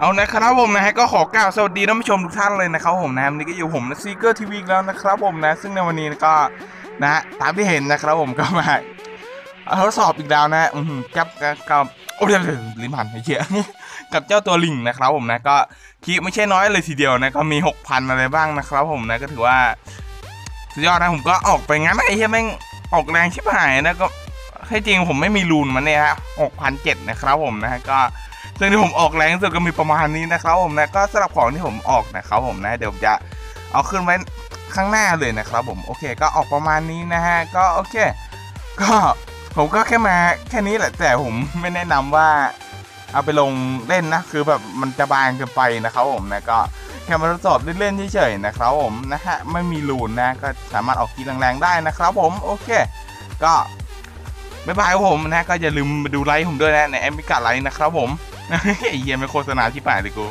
เอานะครับผมนะฮะก็ขอกล่าวสวัสดีท่านผู้ชมทุกท่านเลยนะครับผมนะวันนี้ก็อยู่ผมนะซีเกอร์ทีวีแล้วนะครับผมนะ ซึ่งในวันนี้ก็นะฮะตามที่เห็นนะครับผมก็มาทดสอบอีกแล้วนะ อือหือกับกับโอ้ยเดี๋ยวเดี๋ยวลิ้นพันไอ้เหี้ยกับเจ้าตัวลิงนะครับผมนะก็คีไม่ใช่น้อยเลยทีเดียวนะก็มี6,000อะไรบ้างนะครับผมนะก็ถือว่าสุดยอดนะผมก็ออกไปงั้นไอ้เหี้ยแม่งออกแรงชิบหายนะก็ให้จริงผมไม่มีรูนมาเนี่ยฮะ6,007นเจ็ดนะครับผมนะก็ ซึ่งที่ผมออกแรงสุดก็มีประมาณนี้นะครับผมนะก็สำหรับของที่ผมออกนะครับผมนะเดี๋ยวจะเอาขึ้นไว้ข้างหน้าเลยนะครับผมโอเค ก็ออกประมาณนี้นะฮะก็โอเค ก็ผมก็แค่มาแค่นี้แหละแต่ผมไม่แนะนำว่าเอาไปลงเล่นนะคือแบบมันจะบางเกินไปนะครับผมนะก็แค่มาทดสอบเล่นๆเฉยๆนะครับผมนะฮะไม่มีรูนนะก็สามารถออกกีแรงๆได้นะครับผมโอเค ก็บ๊ายบายครับผมนะก็อย่าลืมมาดูไลฟ์ผมด้วยนะในแอมพิกาไลฟ์นะครับผม ไอ้เหี้ยไม่โฆษณาที่ป่ายเลยกู